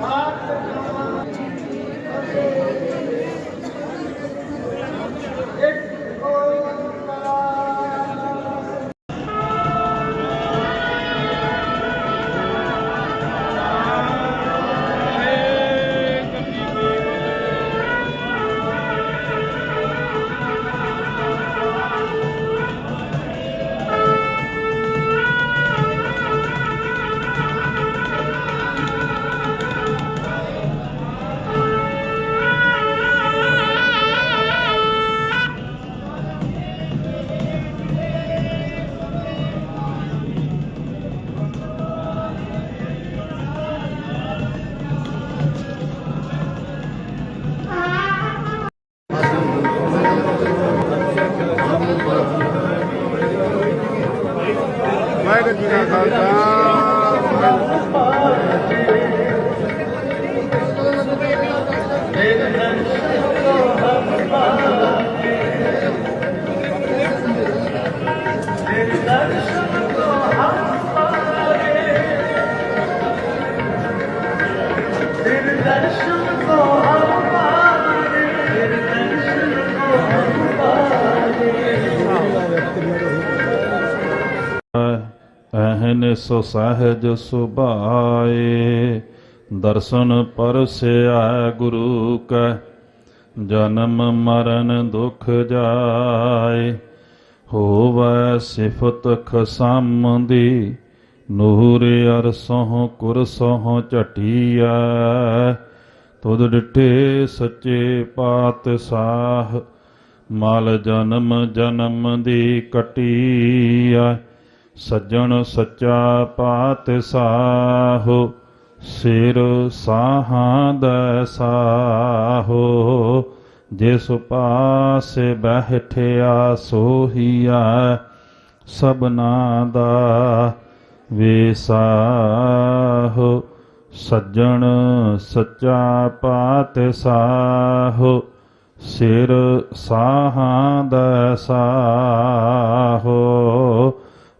ਬਾਤ ਵਾਹਿਗੁਰੂ ਜੀ ਕਾ ਖਾਲਸਾ ਅਹਨਿਸ ਸਹਿਜ ਸੁਭਾਏ, ਦਰਸ਼ਨ ਪਰਸਿਆ ਗੁਰੂ ਕੈ, ਜਨਮ ਮਰਨ ਦੁਖ ਜਾਏ। ਹੋਵੈ ਸਿਫਤ ਖਸਮ ਦੀ ਨੂਰ ਅਰਸੋਂ ਕੁਰਸੋਂ ਝਟੀਐ। ਤੁਧ ਡਿਠੇ ਸੱਚੇ ਪਾਤਸ਼ਾਹ, ਮਲ ਜਨਮ ਜਨਮ ਦੀ ਕਟੀਐ। ਸੱਜਣ ਸੱਚਾ ਪਾਤਸ਼ਾਹੋ ਸਿਰ ਸਾਹਾਂ ਦਾ ਸਾਹੋ। ਜਿਸ ਪਾਸੇ ਬਹਿਠਿਆ ਸੋਹੀਆ, ਸਭਨਾ ਦਾ ਵਿਸਾਹੋ ਸੱਜਣ ਸੱਚਾ ਪਾਤ ਪਾਤਸ਼ਾਹੋ ਸਿਰ ਸਾਹਾਂ ਦਾ ਸਾਹੋ।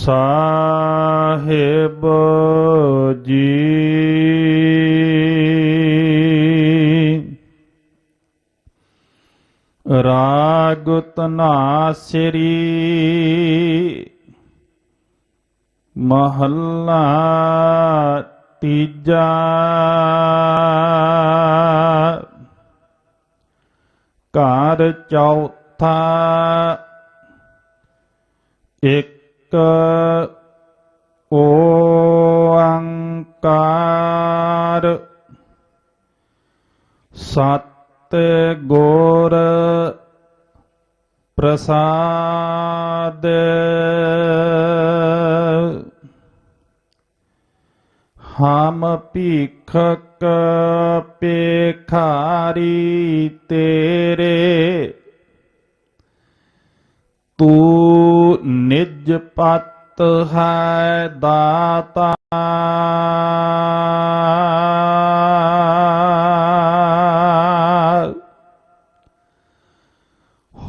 ਸਾਹਿਬ ਜੀ। ਰਾਗ ਤਨਾਸਰੀ ਮਹੱਲਾ ਤੀਜਾ। ਘਰ ਚੌਥਾ। ਇੱਕ ਓੰਕਾਰ ਸਤ ਗੁਰ ਪ੍ਰਸਾਦ। ਹਮ ਭੀਖਕ ਪੇਖਾਰੀ ਤੇਰੇ। ਤੂੰ ਪਤ ਹੈ ਦਾਤਾ।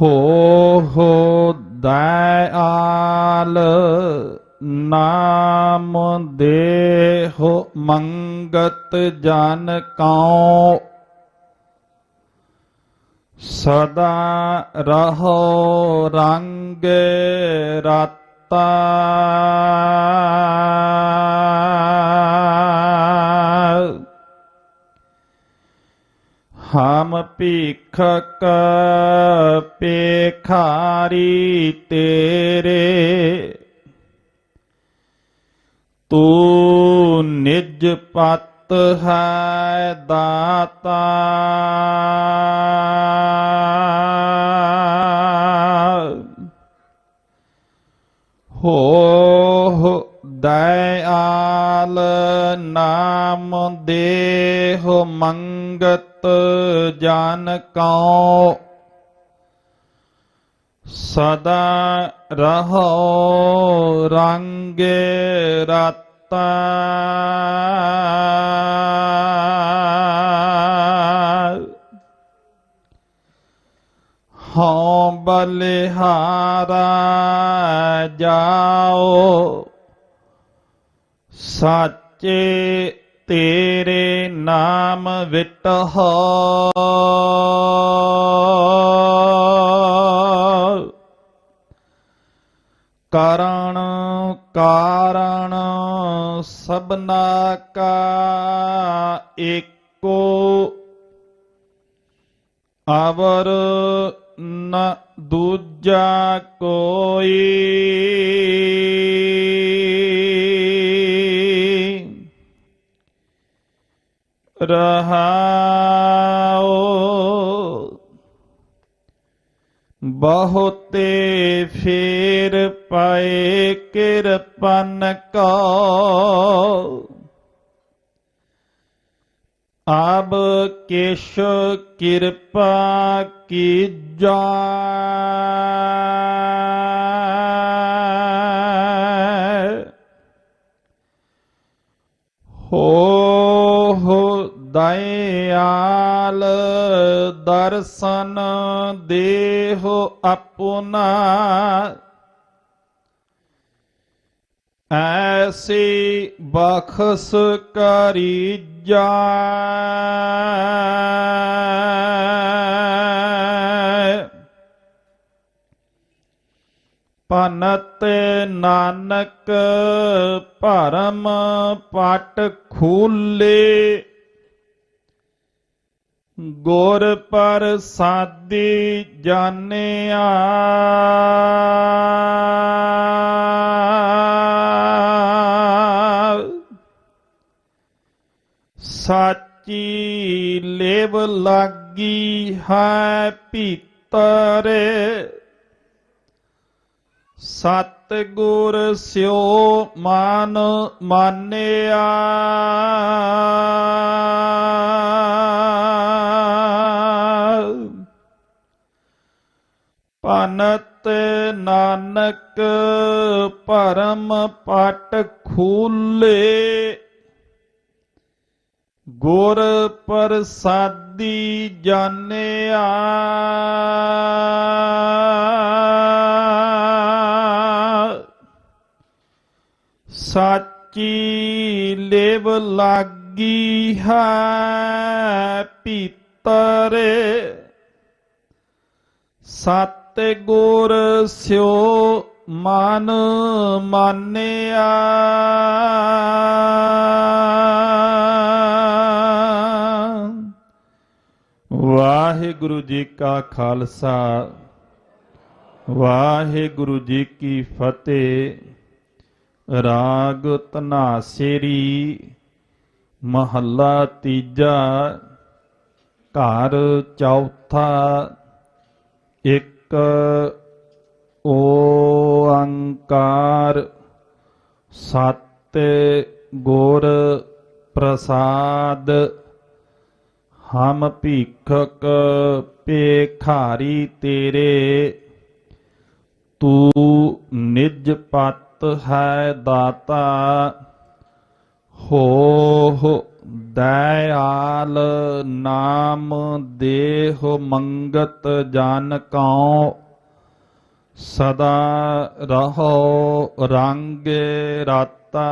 ਹੋ ਹੋ ਦਇਆਲ ਨਾਮ ਦੇਹੁ ਮੰਗਤ ਜਨ ਕਉ। ਸਦਾ ਰਹੋ ਰੰਗ ਰਤਾ ਹਮ ਭੀਖਕ ਪੇਖਾਰੀ ਤੇਰੇ। ਤੂੰ ਨਿਜ ਪਤ ਹੈ ਦਾਤਾ। ਹੋ ਦਇਆਲ ਨਾਮ ਦੇਹ ਮੰਗਤ ਜਨ ਕਉ। ਸਦਾ ਰਹੋ ਰੰਗੇ ਰਤਾ ਬਲਿਹਾਰਾ ਜਾਓ। ਸਾਚੇ ਤੇਰੇ ਨਾਮ ਵਿਟਹੁ ਕਰਣ ਕਾਰਣ ਸਭਨਾ ਕਾ ਏਕੋ ਆਵਰ ਨ ਦੂਜਾ ਕੋਈ ਰਹਾਉ। ਬਹੁਤੇ ਫੇਰ ਪਾਏ ਕਿਰਪਨ ਕੋ। ਆਬ ਕੇਸ ਕਿਰਪਾ ਕੀਜੈ ਹੋ ਹੋ ਦਇਆਲ ਦਰਸ਼ਨ ਦੇਹੁ ਐ ਐਸੀ ਬਖਸ ਕਰੀ ਜਾਏ। ਪਨਤ ਨਾਨਕ ਭਰਮ ਪਟ ਖੂਲੇ। ਗੁਰ ਪ੍ਰਸਾਦੀ ਜਾਣਿਆ। ਸਾਚੀ ਲੇਵ ਲਾਗੀ ਹੈ ਭੀਤਰ। ਸਤ ਗੁਰ ਸਿਓ ਮਾਨ ਮਾਨਿਆ। ਪਨਤ ਨਾਨਕ ਪਰਮ ਪਟ ਖੂਲੇ। ਗੁਰ ਪ੍ਰਸਾਦੀ ਜਾਣਿਆ। ਸਾਚੀ ਲੇਵ ਲਾਗੀ ਹੈ ਭੀਤਰ। ਸਤ ਗੁਰ ਸਿਓ ਮਨ ਮਾਨਿਆ। ਵਾਹਿਗੁਰੂ ਜੀ ਕਾ ਖਾਲਸਾ, ਵਾਹਿਗੁਰੂ ਜੀ ਕੀ ਫਤਿਹ। ਰਾਗ ਧਨਾਸੇਰੀ, ਮਹੱਲਾ ਤੀਜਾ, ਘਰ ਚੌਥਾ, ਇੱਕ ਓੰਕਾਰ, ਸਤ ਗੁਰ ਪ੍ਰਸਾਦ। ਹਮ ਭੀਖਕ ਪੇਖਾਰੀ ਤੇਰੇ, ਤੂੰ ਨਿਜ ਪਤ ਹੈ ਦਾਤਾ ਹੋ ਦਇਆਲ ਨਾਮ ਦੇਹ ਮੰਗਤ ਜਨ ਕਉ, ਸਦਾ ਰਹੋ ਰੰਗ ਰਤਾ।